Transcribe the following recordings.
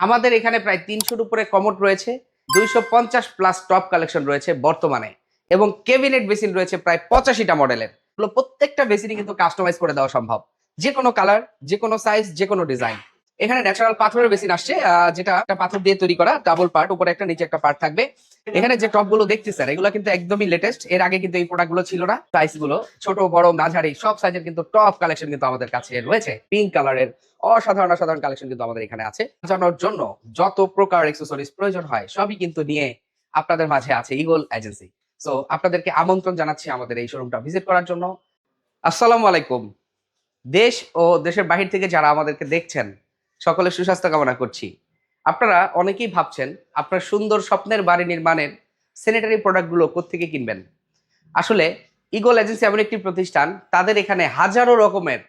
আমাদের এখানে প্রায় তিনশোর উপরে কমোট রয়েছে, দুইশো পঞ্চাশ প্লাস টপ কালেকশন রয়েছে বর্তমানে, এবং কেবিনেট বেসিন রয়েছে প্রায় পঁচাশিটা মডেলের প্রত্যেকটা বেসিনই কিন্তু কাস্টমাইজ করে দেওয়া সম্ভব। যে কোনো কালার যে কোনো সাইজ যে কোনো ডিজাইন এখানে ন্যাচারাল পাথরের বেসিন আসছে যেটা একটা পাথর দিয়ে তৈরি করা ডাবল পার্ট উপরে একটা, নিচে একটা পার্ট থাকবে। এখানে যে টপগুলো দেখতেছেন এগুলো কিন্তু একদমই লেটেস্ট এর আগে কিন্তু এই প্রোডাক্টগুলো ছিল না সাইজগুলো, ছোট, বড়, মাঝারি, সব সাইজের কিন্তু টপ কালেকশন কিন্তু আমাদের কাছে রয়েছে। পিঙ্ক কালারের অসাধারণ অসাধারণ কালেকশন কিন্তু আমাদের এখানে আছে। জানার জন্য যত প্রকার এক্সেসরিজ প্রয়োজন হয়, সবই কিন্তু নিয়ে আপনাদের মাঝে আছে ইগল এজেন্সি সো আপনাদেরকে আমন্ত্রণ জানাচ্ছি আমাদের এই শোরুমটা ভিজিট করার জন্য। আসসালামু আলাইকুম। দেশ ও দেশের বাহির থেকে যারা আমাদেরকে দেখছেন সকলের সুস্বাস্থ্য কামনা করছি। আপনারা অনেকেই ভাবছেন, আপনার সুন্দর স্বপ্নের বাড়ি নির্মাণের স্যানিটারি প্রোডাক্টগুলো কোত্থেকে কিনবেন? আসলে ইগল এজেন্সি এমন একটি প্রতিষ্ঠান, তাদের এখানে হাজারো রকমের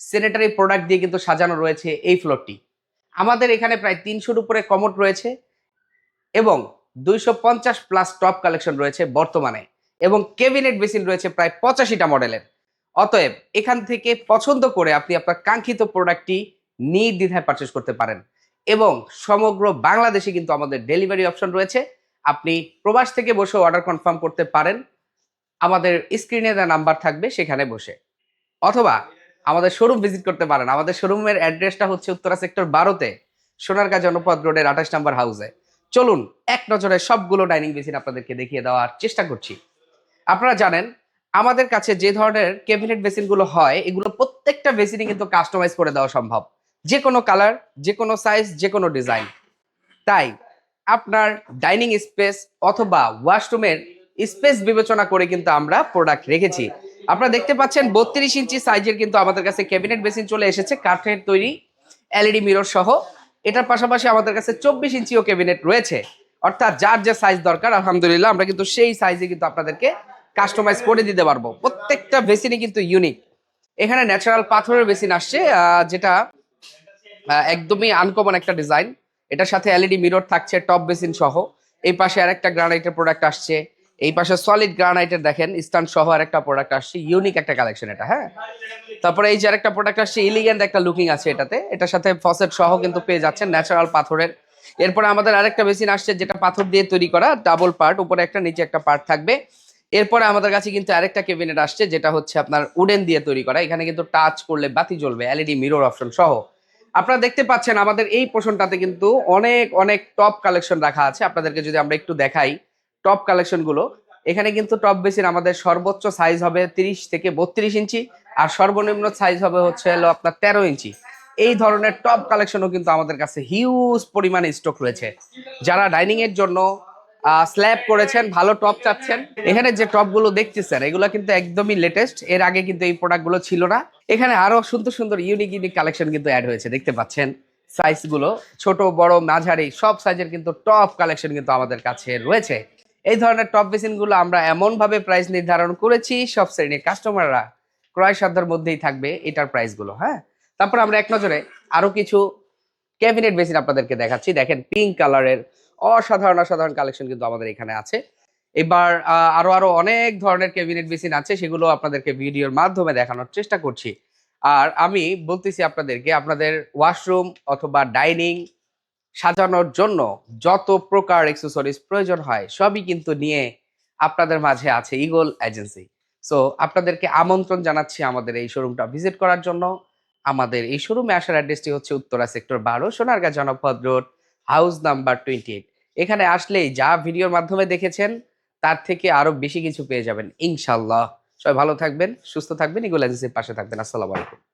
স্যানিটারি প্রোডাক্ট দিয়ে কিন্তু সাজানো রয়েছে এই ফ্লোরটি আমাদের এখানে প্রায় তিনশোর উপরে কমোড রয়েছে এবং দুইশো পঞ্চাশ প্লাস টপ কালেকশন রয়েছে বর্তমানে এবং কেবিনেট বেসিন রয়েছে প্রায় পঁচাশিটা মডেলের অতএব, এখান থেকে পছন্দ করে আপনি আপনার কাঙ্ক্ষিত প্রোডাক্টটি নির্দ্বিধায় পারচেস করতে পারেন। এবং সমগ্র বাংলাদেশে কিন্তু আমাদের ডেলিভারি অপশন রয়েছে। আপনি প্রবাস থেকে বসে অর্ডার কনফার্ম করতে পারেন। আমাদের স্ক্রিনে দেওয়া নাম্বার থাকবে, সেখানে বসে। অথবা আমাদের শোরুম ভিজিট করতে পারেন। আমাদের শোরুমের অ্যাড্রেসটা হচ্ছে উত্তরা সেক্টর বারোতে, সোনারগাঁ জনপদ রোডের আঠাশ নাম্বার হাউসে চলুন, এক নজরে সবগুলো ডাইনিং বেসিন আপনাদেরকে দেখিয়ে দেওয়ার চেষ্টা করছি। আপনারা জানেন, আমাদের কাছে যে ধরনের ক্যাবিনেট বেসিনগুলো হয়, এগুলো প্রত্যেকটা বেসিনই কিন্তু কাস্টমাইজ করে দেওয়া সম্ভব। যে কোনো কালার যে কোনো সাইজ যে কোনো ডিজাইন তাই আপনার ডাইনিং স্পেস অথবা ওয়াশরুমের স্পেস বিবেচনা করে কিন্তু আমরা প্রোডাক্ট রেখেছি। আপনারা দেখতে পাচ্ছেন বত্রিশ ইঞ্চি সাইজের কিন্তু আমাদের কাছে ক্যাবিনেট বেসিন চলে এসেছে কাঠের তৈরি এলইডি মিরর সহ। এটার পাশাপাশি আমাদের কাছে চব্বিশ ইঞ্চিও ক্যাবিনেট রয়েছে। অর্থাৎ যার যে সাইজ দরকার, আলহামদুলিল্লাহ আমরা কিন্তু সেই সাইজে কিন্তু আপনাদেরকে কাস্টমাইজ করে দিতে পারব। প্রত্যেকটা বেসিনই কিন্তু ইউনিক এখানে ন্যাচারাল পাথরের বেসিন আসছে যেটা একদমই আনকমন একটা ডিজাইন এটার সাথে এলইডি মিরর থাকছে টপ বেসিন সহ। এই পাশে আরেকটা গ্রানাইটের প্রোডাক্ট আসছে। এই পাশে সলিড গ্রানাইটের দেখেন স্টান সহ আরেকটা প্রোডাক্ট আসছে। ইউনিক একটা কালেকশন এটা হ্যাঁ? তারপরে এই যে আরেকটা প্রোডাক্ট আসছে ইলিগেন্ট একটা লুকিং আছে এটাতে। এটার সাথে ফসেট সহ কিন্তু পেয়ে যাচ্ছেন ন্যাচারাল পাথরের। এরপরে আমাদের আরেকটা বেসিন আসছে, যেটা পাথর দিয়ে তৈরি করা ডাবল পার্ট উপরে একটা, নিচে একটা পার্ট থাকবে। এরপরে আমাদের কাছে কিন্তু আরেকটা কেবিনেট আসছে, যেটা হচ্ছে আপনার উডেন দিয়ে তৈরি করা। এখানে কিন্তু টাচ করলে বাতি জ্বলবে এলইডি মিরর অপশন সহ। আপনারা দেখতে পাচ্ছেন আমাদের এই পোষণটাতে কিন্তু অনেক অনেক টপ কালেকশন রাখা আছে। আপনাদেরকে যদি আমরা একটু দেখাই টপ কালেকশনগুলো, এখানে কিন্তু টপ বেসিন আমাদের সর্বোচ্চ সাইজ হবে তিরিশ থেকে বত্রিশ ইঞ্চি, আর সর্বনিম্ন সাইজ হবে হচ্ছে হলো আপনার তেরো ইঞ্চি। এই ধরনের টপ কালেকশনও কিন্তু আমাদের কাছে হিউজ পরিমাণে স্টক রয়েছে। যারা ডাইনিংয়ের জন্য স্ল্যাব করেছেন, ভালো টপ চাচ্ছেন। এখানে যে টপগুলো দেখতেছেন এগুলো কিন্তু একদমই লেটেস্ট এর আগে কিন্তু এই প্রোডাক্টগুলো ছিল না। এখানে আরও সুন্দর সুন্দর ইউনিক ইউনিক কালেকশন কিন্তু অ্যাড হয়েছে, দেখতে পাচ্ছেন সাইজগুলো। ছোট, বড়, মাঝারি, সব সাইজের কিন্তু টপ কালেকশন কিন্তু আমাদের কাছে রয়েছে। এই ধরনের টপ বেসিনগুলো আমরা এমন ভাবে প্রাইস নির্ধারণ করেছি, সব শ্রেণির কাস্টমাররা ক্রয় সাধ্যের মধ্যেই থাকবে এটার প্রাইসগুলো হ্যাঁ? তারপর আমরা এক নজরে আরও কিছু ক্যাবিনেট বেসিন আপনাদেরকে দেখাচ্ছি। দেখেন পিঙ্ক কালারের অসাধারণ অসাধারণ কালেকশন কিন্তু আমাদের এখানে আছে। এবার আরও আরও অনেক ধরনের ক্যাবিনেট বেসিন আছে, সেগুলো আপনাদেরকে ভিডিওর মাধ্যমে দেখানোর চেষ্টা করছি। আর আমি বলতেছি আপনাদেরকে, আপনাদের ওয়াশরুম অথবা ডাইনিং সাজানোর জন্য যত প্রকার এক্সেসরিজ প্রয়োজন হয়, সবই কিন্তু নিয়ে আপনাদের মাঝে আছে ইগল এজেন্সি সো আপনাদেরকে আমন্ত্রণ জানাচ্ছি আমাদের এই শোরুমটা ভিজিট করার জন্য। আমাদের এই শোরুমে আসার অ্যাড্রেসটি হচ্ছে উত্তরা সেক্টর বারো, Sonargaon Janapad road house number twenty eight এখানে আসলেই যা ভিডিওর মাধ্যমে দেখেছেন, তার থেকে আরও বেশি কিছু পেয়ে যাবেন ইনশাল্লাহ সবাই ভালো থাকবেন, সুস্থ থাকবেন ইগুল পাশে থাকবেন। আসসালামু আলাইকুম।